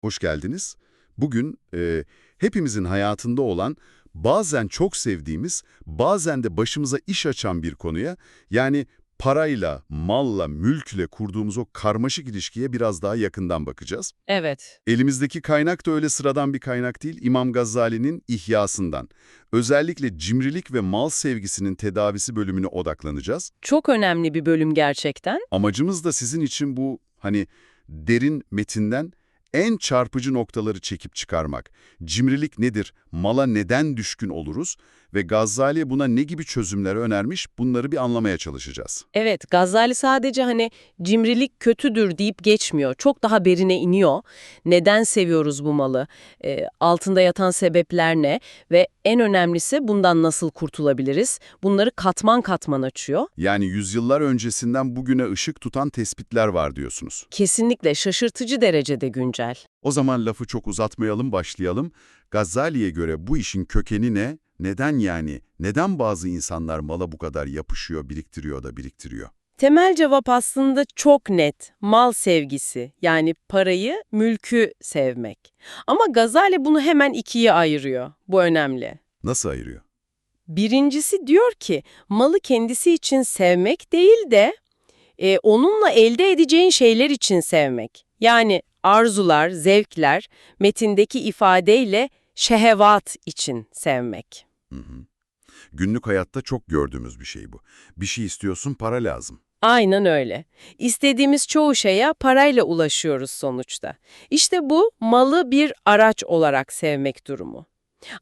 Hoş geldiniz. Bugün e, hepimizin hayatında olan, bazen çok sevdiğimiz, bazen de başımıza iş açan bir konuya, yani parayla, malla, mülkle kurduğumuz o karmaşık ilişkiye biraz daha yakından bakacağız. Evet. Elimizdeki kaynak da öyle sıradan bir kaynak değil, İmam Gazali'nin İhyasından. Özellikle cimrilik ve mal sevgisinin tedavisi bölümüne odaklanacağız. Çok önemli bir bölüm gerçekten. Amacımız da sizin için bu hani derin metinden en çarpıcı noktaları çekip çıkarmak. Cimrilik nedir? Mala neden düşkün oluruz? Ve Gazali buna ne gibi çözümler önermiş? Bunları bir anlamaya çalışacağız. Evet, Gazali sadece hani cimrilik kötüdür deyip geçmiyor. Çok daha derine iniyor. Neden seviyoruz bu malı? Ee, altında yatan sebepler ne? Ve en önemlisi bundan nasıl kurtulabiliriz? Bunları katman katman açıyor. Yani yüzyıllar öncesinden bugüne ışık tutan tespitler var diyorsunuz. Kesinlikle şaşırtıcı derecede güncel. O zaman lafı çok uzatmayalım, başlayalım. Gazali'ye göre bu işin kökeni ne? Neden yani? Neden bazı insanlar mala bu kadar yapışıyor, biriktiriyor da biriktiriyor? Temel cevap aslında çok net. Mal sevgisi. Yani parayı, mülkü sevmek. Ama Gazali bunu hemen ikiye ayırıyor. Bu önemli. Nasıl ayırıyor? Birincisi diyor ki malı kendisi için sevmek değil de e, onunla elde edeceğin şeyler için sevmek. Yani arzular, zevkler metindeki ifadeyle şehevat için sevmek. Hı hı. Günlük hayatta çok gördüğümüz bir şey bu. Bir şey istiyorsun, para lazım. Aynen öyle. İstediğimiz çoğu şeye parayla ulaşıyoruz sonuçta. İşte bu malı bir araç olarak sevmek durumu.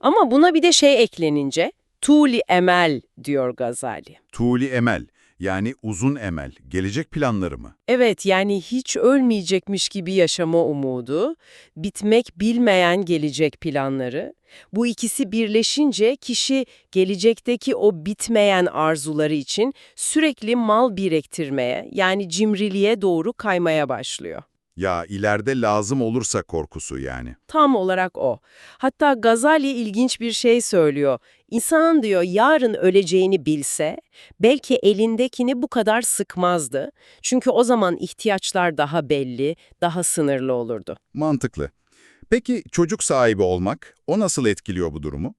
Ama buna bir de şey eklenince tuli emel diyor Gazali. Tuğli emel, yani uzun emel, gelecek planları mı? Evet yani hiç ölmeyecekmiş gibi yaşama umudu, bitmek bilmeyen gelecek planları. Bu ikisi birleşince kişi gelecekteki o bitmeyen arzuları için sürekli mal biriktirmeye yani cimriliğe doğru kaymaya başlıyor. Ya ileride lazım olursa korkusu yani. Tam olarak o. Hatta Gazali ilginç bir şey söylüyor. İnsan diyor yarın öleceğini bilse belki elindekini bu kadar sıkmazdı. Çünkü o zaman ihtiyaçlar daha belli, daha sınırlı olurdu. Mantıklı. Peki çocuk sahibi olmak, o nasıl etkiliyor bu durumu?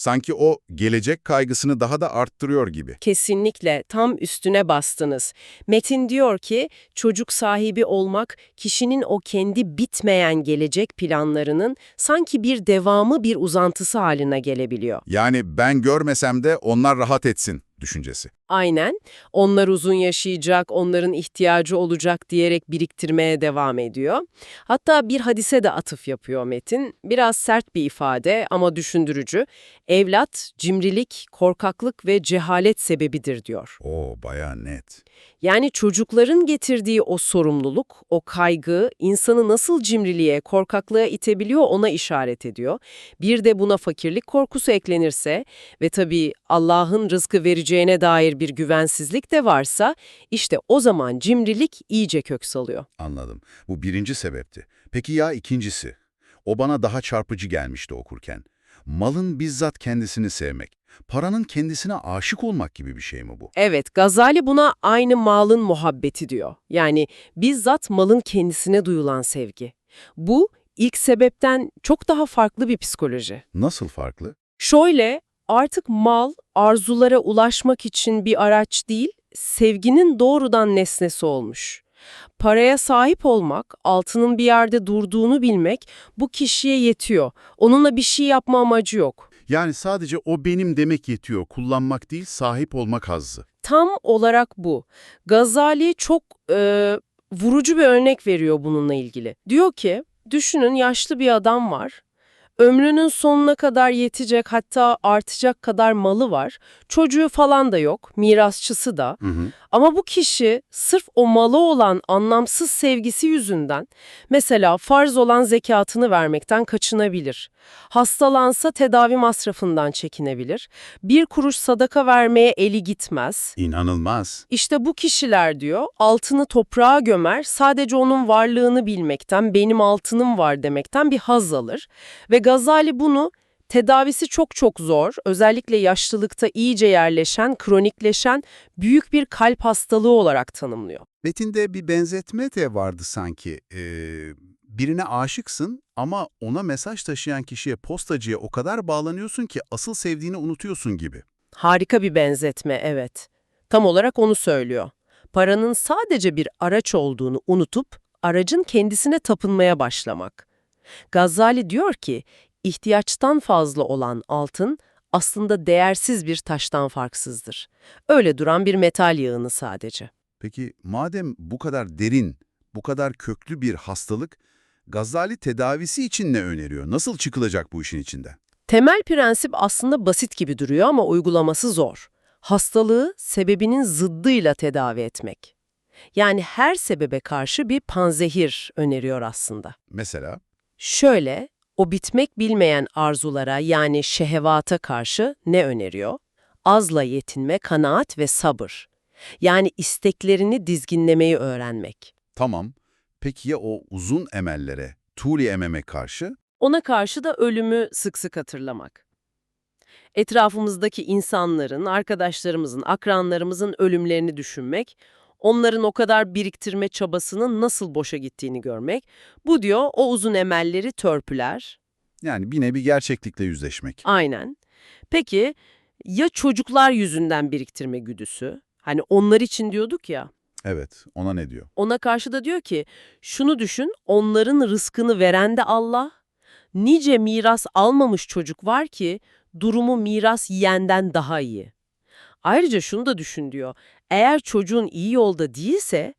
Sanki o gelecek kaygısını daha da arttırıyor gibi. Kesinlikle tam üstüne bastınız. Metin diyor ki çocuk sahibi olmak kişinin o kendi bitmeyen gelecek planlarının sanki bir devamı bir uzantısı haline gelebiliyor. Yani ben görmesem de onlar rahat etsin düşüncesi. Aynen. Onlar uzun yaşayacak, onların ihtiyacı olacak diyerek biriktirmeye devam ediyor. Hatta bir hadise de atıf yapıyor Metin. Biraz sert bir ifade ama düşündürücü. Evlat, cimrilik, korkaklık ve cehalet sebebidir diyor. Oo baya net. Yani çocukların getirdiği o sorumluluk, o kaygı insanı nasıl cimriliğe, korkaklığa itebiliyor ona işaret ediyor. Bir de buna fakirlik korkusu eklenirse ve tabii Allah'ın rızkı vereceğine dair bir güvensizlik de varsa işte o zaman cimrilik iyice kök salıyor. Anladım. Bu birinci sebepti. Peki ya ikincisi? O bana daha çarpıcı gelmişti okurken. Malın bizzat kendisini sevmek. Paranın kendisine aşık olmak gibi bir şey mi bu? Evet, Gazali buna aynı malın muhabbeti diyor. Yani bizzat malın kendisine duyulan sevgi. Bu ilk sebepten çok daha farklı bir psikoloji. Nasıl farklı? Şöyle, artık mal arzulara ulaşmak için bir araç değil, sevginin doğrudan nesnesi olmuş. Paraya sahip olmak, altının bir yerde durduğunu bilmek bu kişiye yetiyor. Onunla bir şey yapma amacı yok. Yani sadece o benim demek yetiyor. Kullanmak değil, sahip olmak hazzı. Tam olarak bu. Gazali çok e, vurucu bir örnek veriyor bununla ilgili. Diyor ki, düşünün yaşlı bir adam var. Ömrünün sonuna kadar yetecek hatta artacak kadar malı var. Çocuğu falan da yok, mirasçısı da. Hı hı. Ama bu kişi sırf o malı olan anlamsız sevgisi yüzünden mesela farz olan zekatını vermekten kaçınabilir. Hastalansa tedavi masrafından çekinebilir. Bir kuruş sadaka vermeye eli gitmez. İnanılmaz. İşte bu kişiler diyor altını toprağa gömer sadece onun varlığını bilmekten benim altınım var demekten bir haz alır. Ve Gazali bunu tedavisi çok çok zor özellikle yaşlılıkta iyice yerleşen, kronikleşen büyük bir kalp hastalığı olarak tanımlıyor. Metinde bir benzetme de vardı sanki. Ee, birine aşıksın ama ona mesaj taşıyan kişiye, postacıya o kadar bağlanıyorsun ki asıl sevdiğini unutuyorsun gibi. Harika bir benzetme, evet. Tam olarak onu söylüyor. Paranın sadece bir araç olduğunu unutup aracın kendisine tapınmaya başlamak. Gazali diyor ki, ihtiyaçtan fazla olan altın aslında değersiz bir taştan farksızdır. Öyle duran bir metal yığını sadece. Peki madem bu kadar derin, bu kadar köklü bir hastalık, Gazali tedavisi için ne öneriyor? Nasıl çıkılacak bu işin içinden? Temel prensip aslında basit gibi duruyor ama uygulaması zor. Hastalığı sebebinin zıddıyla tedavi etmek. Yani her sebebe karşı bir panzehir öneriyor aslında. Mesela? Şöyle, o bitmek bilmeyen arzulara yani şehevata karşı ne öneriyor? Azla yetinme, kanaat ve sabır. Yani isteklerini dizginlemeyi öğrenmek. Tamam. Peki ya o uzun emellere, tuli ememe karşı? Ona karşı da ölümü sık sık hatırlamak. Etrafımızdaki insanların, arkadaşlarımızın, akranlarımızın ölümlerini düşünmek, onların o kadar biriktirme çabasının nasıl boşa gittiğini görmek, bu diyor o uzun emelleri törpüler. Yani bir nevi gerçeklikle yüzleşmek. Aynen. Peki ya çocuklar yüzünden biriktirme güdüsü? Hani onlar için diyorduk ya. Evet, ona ne diyor? Ona karşı da diyor ki, şunu düşün, onların rızkını veren de Allah. Nice miras almamış çocuk var ki, durumu miras yiyenden daha iyi. Ayrıca şunu da düşün diyor, eğer çocuğun iyi yolda değilse,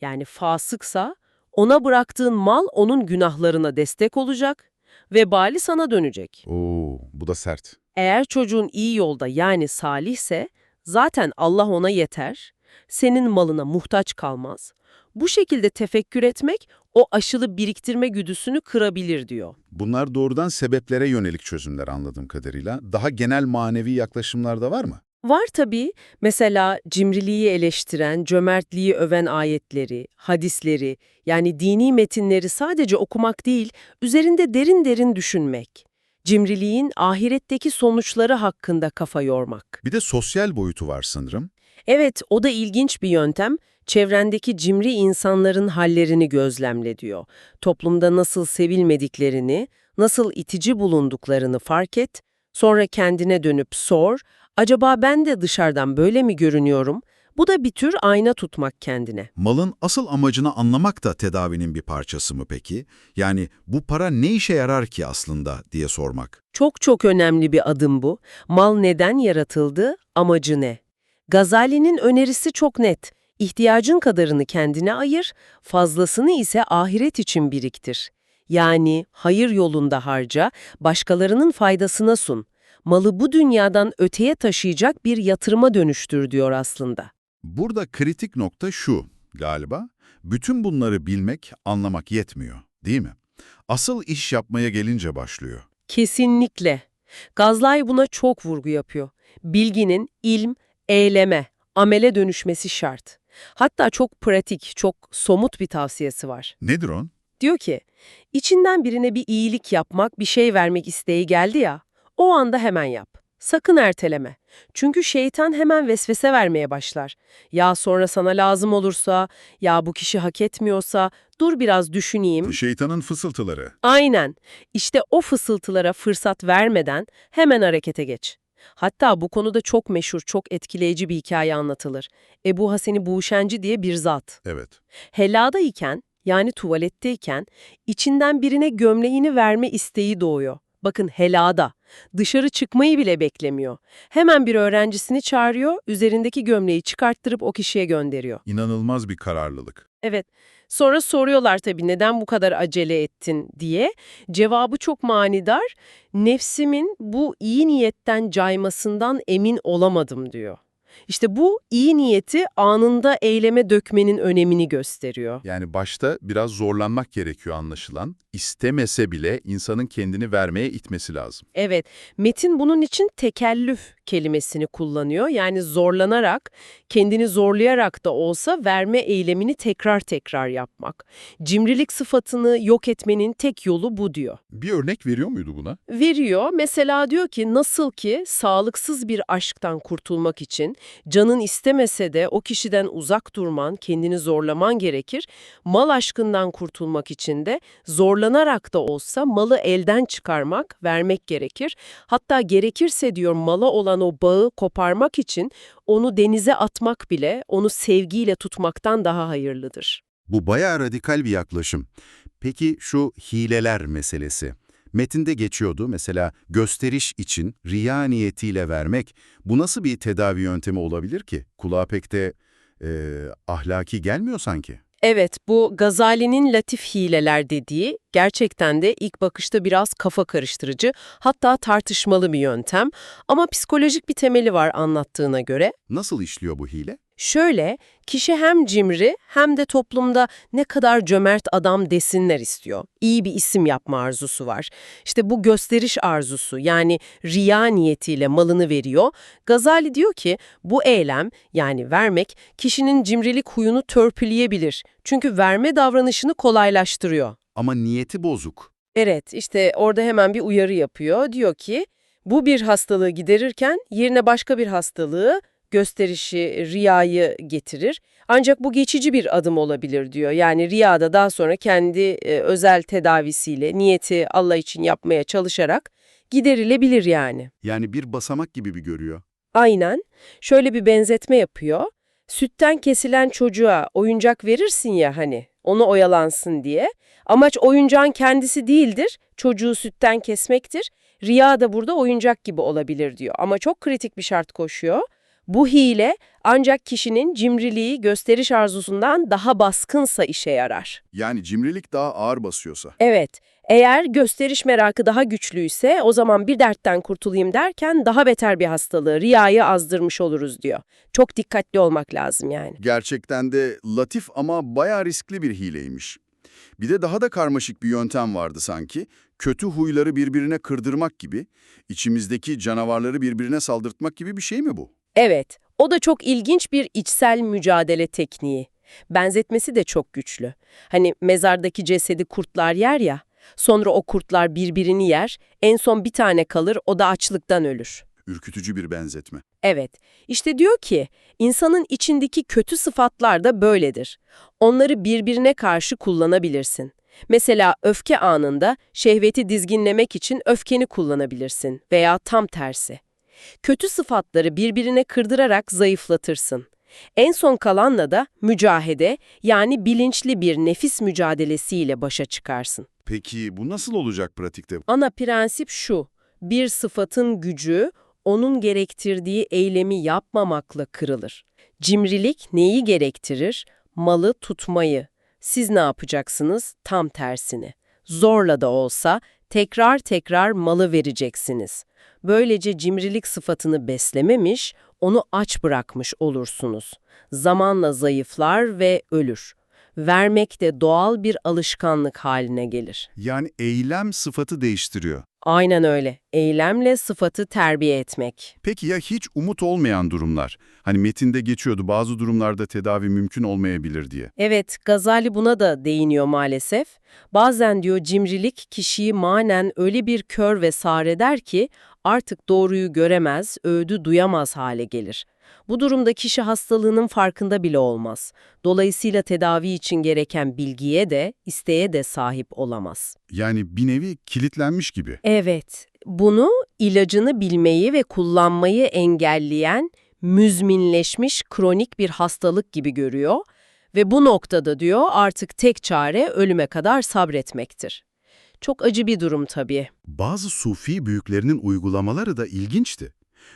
yani fasıksa, ona bıraktığın mal onun günahlarına destek olacak, vebali sana dönecek. Oo, bu da sert. Eğer çocuğun iyi yolda yani salihse, zaten Allah ona yeter, senin malına muhtaç kalmaz. Bu şekilde tefekkür etmek o aşılı biriktirme güdüsünü kırabilir diyor. Bunlar doğrudan sebeplere yönelik çözümler anladığım kadarıyla. Daha genel manevi yaklaşımlar da var mı? Var tabii mesela cimriliği eleştiren, cömertliği öven ayetleri, hadisleri yani dini metinleri sadece okumak değil, üzerinde derin derin düşünmek. Cimriliğin ahiretteki sonuçları hakkında kafa yormak. Bir de sosyal boyutu var sanırım. Evet, o da ilginç bir yöntem. Çevrendeki cimri insanların hallerini gözlemle diyor. Toplumda nasıl sevilmediklerini, nasıl itici bulunduklarını fark et, sonra kendine dönüp sor, acaba ben de dışarıdan böyle mi görünüyorum? Bu da bir tür ayna tutmak kendine. Malın asıl amacını anlamak da tedavinin bir parçası mı peki? Yani bu para ne işe yarar ki aslında diye sormak. Çok çok önemli bir adım bu. Mal neden yaratıldı, amacı ne? Gazali'nin önerisi çok net. İhtiyacın kadarını kendine ayır, fazlasını ise ahiret için biriktir. Yani hayır yolunda harca, başkalarının faydasına sun. Malı bu dünyadan öteye taşıyacak bir yatırıma dönüştür diyor aslında. Burada kritik nokta şu galiba. Bütün bunları bilmek, anlamak yetmiyor, değil mi? Asıl iş yapmaya gelince başlıyor. Kesinlikle. Gazlay buna çok vurgu yapıyor. Bilginin ilm, eyleme, amele dönüşmesi şart. Hatta çok pratik, çok somut bir tavsiyesi var. Nedir on? Diyor ki, içinden birine bir iyilik yapmak, bir şey vermek isteği geldi ya, o anda hemen yap. Sakın erteleme. Çünkü şeytan hemen vesvese vermeye başlar. Ya sonra sana lazım olursa, ya bu kişi hak etmiyorsa, dur biraz düşüneyim. Şeytanın fısıltıları. Aynen. İşte o fısıltılara fırsat vermeden hemen harekete geç. Hatta bu konuda çok meşhur, çok etkileyici bir hikaye anlatılır. Ebu Haseni Buşenci diye bir zat. Evet. Heladayken, yani tuvaletteyken, içinden birine gömleğini verme isteği doğuyor. Bakın helada. Dışarı çıkmayı bile beklemiyor. Hemen bir öğrencisini çağırıyor, üzerindeki gömleği çıkarttırıp o kişiye gönderiyor. İnanılmaz bir kararlılık. Evet. Sonra soruyorlar tabii neden bu kadar acele ettin diye. Cevabı çok manidar. Nefsimin bu iyi niyetten caymasından emin olamadım diyor. İşte bu iyi niyeti anında eyleme dökmenin önemini gösteriyor. Yani başta biraz zorlanmak gerekiyor anlaşılan. İstemese bile insanın kendini vermeye itmesi lazım. Evet, Metin bunun için tekellüf kelimesini kullanıyor. Yani zorlanarak, kendini zorlayarak da olsa verme eylemini tekrar tekrar yapmak. Cimrilik sıfatını yok etmenin tek yolu bu diyor. Bir örnek veriyor muydu buna? Veriyor, mesela diyor ki nasıl ki sağlıksız bir aşktan kurtulmak için canın istemese de o kişiden uzak durman, kendini zorlaman gerekir. Mal aşkından kurtulmak için de zorlanarak da olsa malı elden çıkarmak, vermek gerekir. Hatta gerekirse diyor mala olan o bağı koparmak için onu denize atmak bile onu sevgiyle tutmaktan daha hayırlıdır. Bu bayağı radikal bir yaklaşım. Peki şu hileler meselesi. Metinde geçiyordu mesela gösteriş için riya niyetiyle vermek. Bu nasıl bir tedavi yöntemi olabilir ki? Kulağa pek de e, ahlaki gelmiyor sanki. Evet, bu Gazali'nin latif hileler dediği gerçekten de ilk bakışta biraz kafa karıştırıcı, hatta tartışmalı bir yöntem ama psikolojik bir temeli var anlattığına göre. Nasıl işliyor bu hile? Şöyle, kişi hem cimri hem de toplumda ne kadar cömert adam desinler istiyor. İyi bir isim yapma arzusu var. İşte bu gösteriş arzusu yani riya niyetiyle malını veriyor. Gazali diyor ki bu eylem yani vermek kişinin cimrilik huyunu törpüleyebilir. Çünkü verme davranışını kolaylaştırıyor. Ama niyeti bozuk. Evet, işte orada hemen bir uyarı yapıyor. Diyor ki, bu bir hastalığı giderirken yerine başka bir hastalığı, gösterişi, riyayı getirir. Ancak bu geçici bir adım olabilir diyor. Yani riyada daha sonra kendi e, özel tedavisiyle niyeti Allah için yapmaya çalışarak giderilebilir yani. Yani bir basamak gibi bir görüyor. Aynen. Şöyle bir benzetme yapıyor. Sütten kesilen çocuğa oyuncak verirsin ya hani, onu oyalansın diye. Amaç oyuncağın kendisi değildir, çocuğu sütten kesmektir. Riya da burada oyuncak gibi olabilir diyor. Ama çok kritik bir şart koşuyor. Bu hile ancak kişinin cimriliği gösteriş arzusundan daha baskınsa işe yarar. Yani cimrilik daha ağır basıyorsa. Evet, eğer gösteriş merakı daha güçlüyse o zaman bir dertten kurtulayım derken daha beter bir hastalığı, riyayı azdırmış oluruz diyor. Çok dikkatli olmak lazım yani. Gerçekten de latif ama bayağı riskli bir hileymiş. Bir de daha da karmaşık bir yöntem vardı sanki. Kötü huyları birbirine kırdırmak gibi, içimizdeki canavarları birbirine saldırtmak gibi bir şey mi bu? Evet, o da çok ilginç bir içsel mücadele tekniği. Benzetmesi de çok güçlü. Hani mezardaki cesedi kurtlar yer ya, sonra o kurtlar birbirini yer, en son bir tane kalır, o da açlıktan ölür. Ürkütücü bir benzetme. Evet, işte diyor ki, insanın içindeki kötü sıfatlar da böyledir. Onları birbirine karşı kullanabilirsin. Mesela öfke anında şehveti dizginlemek için öfkeni kullanabilirsin veya tam tersi. Kötü sıfatları birbirine kırdırarak zayıflatırsın. En son kalanla da mücahede yani bilinçli bir nefis mücadelesiyle başa çıkarsın. Peki bu nasıl olacak pratikte? Ana prensip şu, bir sıfatın gücü onun gerektirdiği eylemi yapmamakla kırılır. Cimrilik neyi gerektirir? Malı tutmayı. Siz ne yapacaksınız? Tam tersini. Zorla da olsa tekrar tekrar malı vereceksiniz. Böylece cimrilik sıfatını beslememiş, onu aç bırakmış olursunuz. Zamanla zayıflar ve ölür. Vermek de doğal bir alışkanlık haline gelir. Yani eylem sıfatı değiştiriyor. Aynen öyle. Eylemle sıfatı terbiye etmek. Peki ya hiç umut olmayan durumlar? Hani metinde geçiyordu bazı durumlarda tedavi mümkün olmayabilir diye. Evet, Gazali buna da değiniyor maalesef. Bazen diyor cimrilik kişiyi manen öyle bir kör ve sağır eder ki artık doğruyu göremez, öğüdü duyamaz hale gelir. Bu durumda kişi hastalığının farkında bile olmaz. Dolayısıyla tedavi için gereken bilgiye de, isteğe de sahip olamaz. Yani bir nevi kilitlenmiş gibi. Evet, bunu ilacını bilmeyi ve kullanmayı engelleyen, müzminleşmiş kronik bir hastalık gibi görüyor ve bu noktada diyor artık tek çare ölüme kadar sabretmektir. Çok acı bir durum tabii. Bazı sufi büyüklerinin uygulamaları da ilginçti.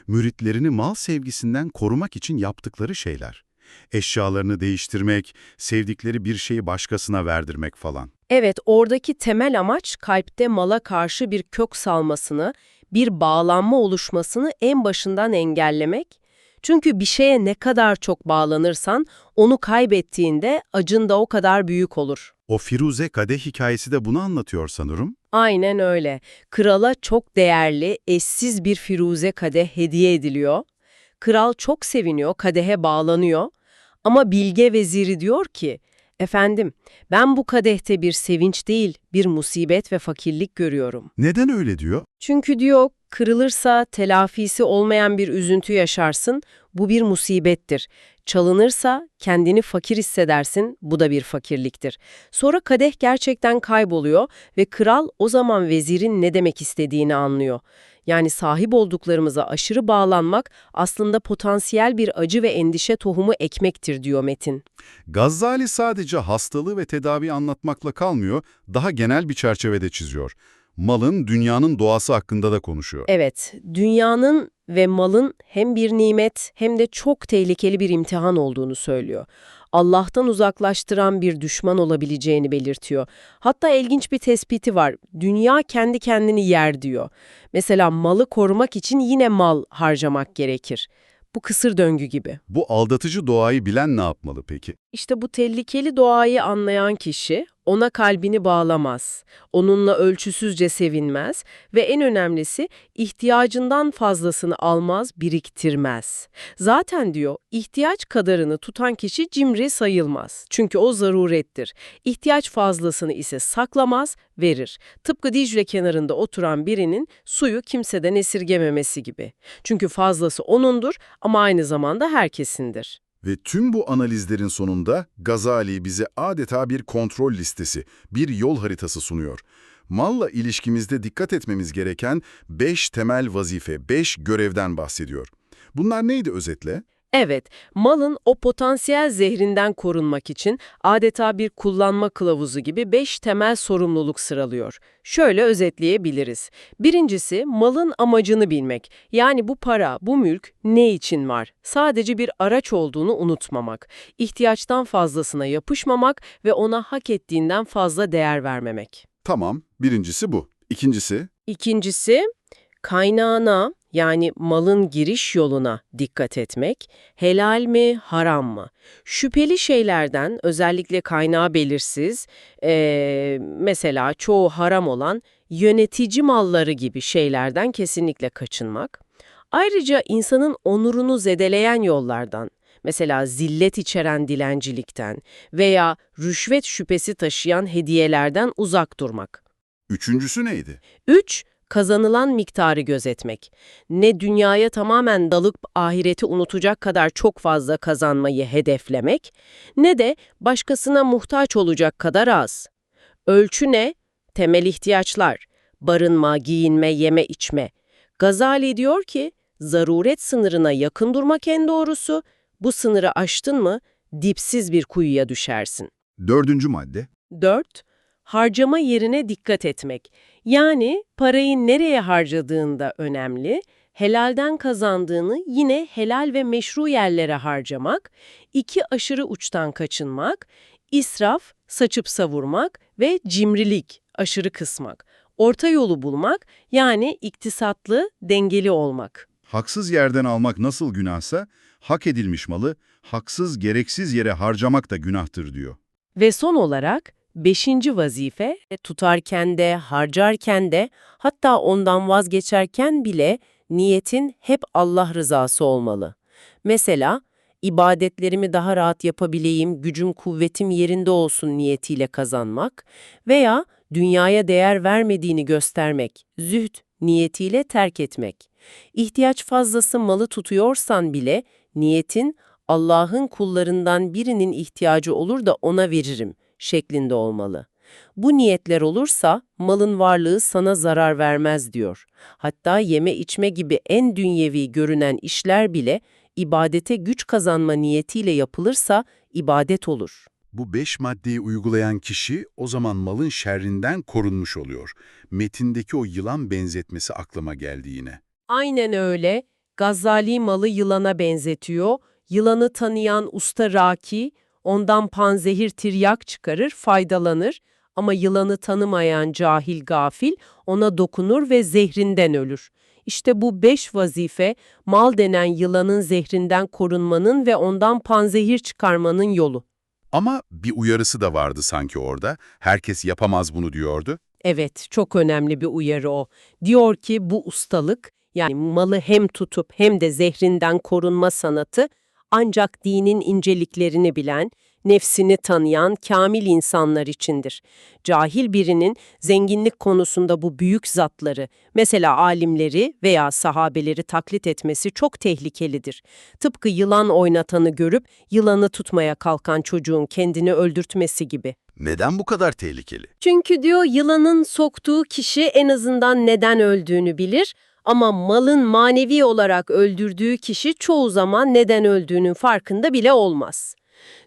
Müritlerini mal sevgisinden korumak için yaptıkları şeyler. Eşyalarını değiştirmek, sevdikleri bir şeyi başkasına verdirmek falan. Evet, oradaki temel amaç kalpte mala karşı bir kök salmasını, bir bağlanma oluşmasını en başından engellemek. Çünkü bir şeye ne kadar çok bağlanırsan, onu kaybettiğinde acın da o kadar büyük olur. O Firuze Kadeh hikayesi de bunu anlatıyor sanırım. Aynen öyle. Krala çok değerli, eşsiz bir firuze kadeh hediye ediliyor. Kral çok seviniyor, kadehe bağlanıyor. Ama bilge veziri diyor ki, efendim ben bu kadehte bir sevinç değil, bir musibet ve fakirlik görüyorum. Neden öyle diyor? Çünkü diyor, kırılırsa telafisi olmayan bir üzüntü yaşarsın, bu bir musibettir. Çalınırsa kendini fakir hissedersin, bu da bir fakirliktir. Sonra kadeh gerçekten kayboluyor ve kral o zaman vezirin ne demek istediğini anlıyor. Yani sahip olduklarımıza aşırı bağlanmak aslında potansiyel bir acı ve endişe tohumu ekmektir diyor Metin. Gazali sadece hastalığı ve tedavi anlatmakla kalmıyor, daha genel bir çerçevede çiziyor. Malın, dünyanın doğası hakkında da konuşuyor. Evet, dünyanın ve malın hem bir nimet hem de çok tehlikeli bir imtihan olduğunu söylüyor. Allah'tan uzaklaştıran bir düşman olabileceğini belirtiyor. Hatta ilginç bir tespiti var. Dünya kendi kendini yer diyor. Mesela malı korumak için yine mal harcamak gerekir. Bu kısır döngü gibi. Bu aldatıcı doğayı bilen ne yapmalı peki? İşte bu tehlikeli doğayı anlayan kişi ona kalbini bağlamaz, onunla ölçüsüzce sevinmez ve en önemlisi ihtiyacından fazlasını almaz, biriktirmez. Zaten diyor ihtiyaç kadarını tutan kişi cimri sayılmaz. Çünkü o zarurettir. İhtiyaç fazlasını ise saklamaz, verir. Tıpkı Dicle kenarında oturan birinin suyu kimseden esirgememesi gibi. Çünkü fazlası onundur ama aynı zamanda herkesindir. Ve tüm bu analizlerin sonunda Gazali bize adeta bir kontrol listesi, bir yol haritası sunuyor. Malla ilişkimizde dikkat etmemiz gereken 5 temel vazife, 5 görevden bahsediyor. Bunlar neydi özetle? Evet, malın o potansiyel zehrinden korunmak için adeta bir kullanma kılavuzu gibi beş temel sorumluluk sıralıyor. Şöyle özetleyebiliriz. Birincisi, malın amacını bilmek. Yani bu para, bu mülk ne için var? Sadece bir araç olduğunu unutmamak. İhtiyaçtan fazlasına yapışmamak ve ona hak ettiğinden fazla değer vermemek. Tamam, birincisi bu. İkincisi, İkincisi, kaynağına yani malın giriş yoluna dikkat etmek, helal mi, haram mı? Şüpheli şeylerden, özellikle kaynağı belirsiz, eee, mesela çoğu haram olan yönetici malları gibi şeylerden kesinlikle kaçınmak. Ayrıca insanın onurunu zedeleyen yollardan, mesela zillet içeren dilencilikten veya rüşvet şüphesi taşıyan hediyelerden uzak durmak. üçüncüsü neydi? 3. Kazanılan miktarı gözetmek. Ne dünyaya tamamen dalıp ahireti unutacak kadar çok fazla kazanmayı hedeflemek, ne de başkasına muhtaç olacak kadar az. Ölçü ne? Temel ihtiyaçlar. Barınma, giyinme, yeme, içme. Gazali diyor ki, zaruret sınırına yakın durmak en doğrusu, bu sınırı aştın mı dipsiz bir kuyuya düşersin. Dördüncü madde, 4. Harcama yerine dikkat etmek. Yani parayı nereye harcadığında önemli, helalden kazandığını yine helal ve meşru yerlere harcamak, iki aşırı uçtan kaçınmak, israf, saçıp savurmak ve cimrilik, aşırı kısmak. Orta yolu bulmak yani iktisatlı, dengeli olmak. haksız yerden almak nasıl günahsa, hak edilmiş malı haksız, gereksiz yere harcamak da günahtır diyor. Ve son olarak beşinci vazife tutarken de, harcarken de hatta ondan vazgeçerken bile niyetin hep Allah rızası olmalı. Mesela ibadetlerimi daha rahat yapabileyim, gücüm kuvvetim yerinde olsun niyetiyle kazanmak veya dünyaya değer vermediğini göstermek, zühd niyetiyle terk etmek. İhtiyaç fazlası malı tutuyorsan bile niyetin Allah'ın kullarından birinin ihtiyacı olur da ona veririm şeklinde olmalı. Bu niyetler olursa malın varlığı sana zarar vermez diyor. Hatta yeme içme gibi en dünyevi görünen işler bile ibadete güç kazanma niyetiyle yapılırsa ibadet olur. Bu beş maddeyi uygulayan kişi o zaman malın şerrinden korunmuş oluyor. Metindeki o yılan benzetmesi aklıma geldi yine. Aynen öyle. Gazali malı yılana benzetiyor. Yılanı tanıyan usta Raki, ondan panzehir tiryak çıkarır, faydalanır. Ama yılanı tanımayan cahil gafil ona dokunur ve zehrinden ölür. İşte bu beş vazife, mal denen yılanın zehrinden korunmanın ve ondan panzehir çıkarmanın yolu. Ama bir uyarısı da vardı sanki orada. Herkes yapamaz bunu diyordu. Evet, çok önemli bir uyarı o. Diyor ki bu ustalık, yani malı hem tutup hem de zehrinden korunma sanatı, ancak dinin inceliklerini bilen, nefsini tanıyan kamil insanlar içindir. Cahil birinin zenginlik konusunda bu büyük zatları, mesela alimleri veya sahabeleri taklit etmesi çok tehlikelidir. Tıpkı yılan oynatanı görüp yılanı tutmaya kalkan çocuğun kendini öldürtmesi gibi. Neden bu kadar tehlikeli? Çünkü diyor yılanın soktuğu kişi en azından neden öldüğünü bilir ama malın manevi olarak öldürdüğü kişi çoğu zaman neden öldüğünün farkında bile olmaz.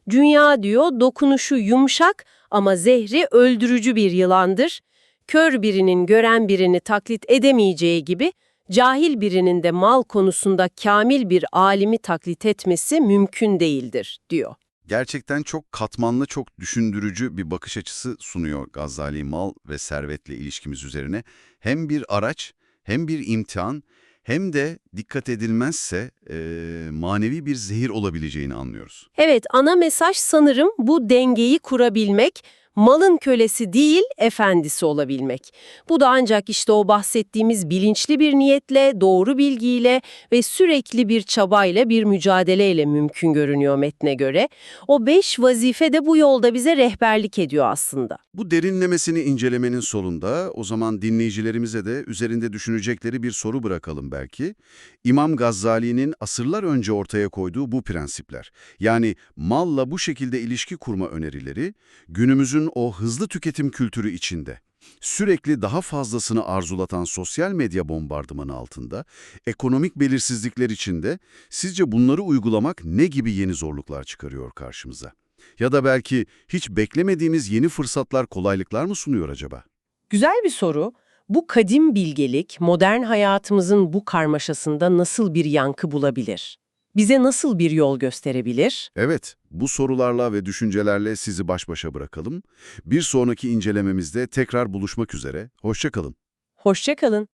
Dünya diyor dokunuşu yumuşak ama zehri öldürücü bir yılandır. Kör birinin gören birini taklit edemeyeceği gibi cahil birinin de mal konusunda kamil bir alimi taklit etmesi mümkün değildir diyor. Gerçekten çok katmanlı, çok düşündürücü bir bakış açısı sunuyor Gazali mal ve servetle ilişkimiz üzerine. Hem bir araç, hem bir imtihan, hem de dikkat edilmezse eee, manevi bir zehir olabileceğini anlıyoruz. Evet, ana mesaj sanırım bu dengeyi kurabilmek, malın kölesi değil, efendisi olabilmek. Bu da ancak işte o bahsettiğimiz bilinçli bir niyetle, doğru bilgiyle ve sürekli bir çabayla, bir mücadeleyle mümkün görünüyor metne göre. O beş vazife de bu yolda bize rehberlik ediyor aslında. Bu derinlemesini incelemenin sonunda o zaman dinleyicilerimize de üzerinde düşünecekleri bir soru bırakalım belki. İmam Gazali'nin asırlar önce ortaya koyduğu bu prensipler, yani malla bu şekilde ilişki kurma önerileri, günümüzün o hızlı tüketim kültürü içinde, sürekli daha fazlasını arzulatan sosyal medya bombardımanı altında, ekonomik belirsizlikler içinde sizce bunları uygulamak ne gibi yeni zorluklar çıkarıyor karşımıza? Ya da belki hiç beklemediğimiz yeni fırsatlar, kolaylıklar mı sunuyor acaba? Güzel bir soru. Bu kadim bilgelik, modern hayatımızın bu karmaşasında nasıl bir yankı bulabilir? Bize nasıl bir yol gösterebilir? Evet, bu sorularla ve düşüncelerle sizi baş başa bırakalım. Bir sonraki incelememizde tekrar buluşmak üzere. Hoşça kalın. Hoşça kalın.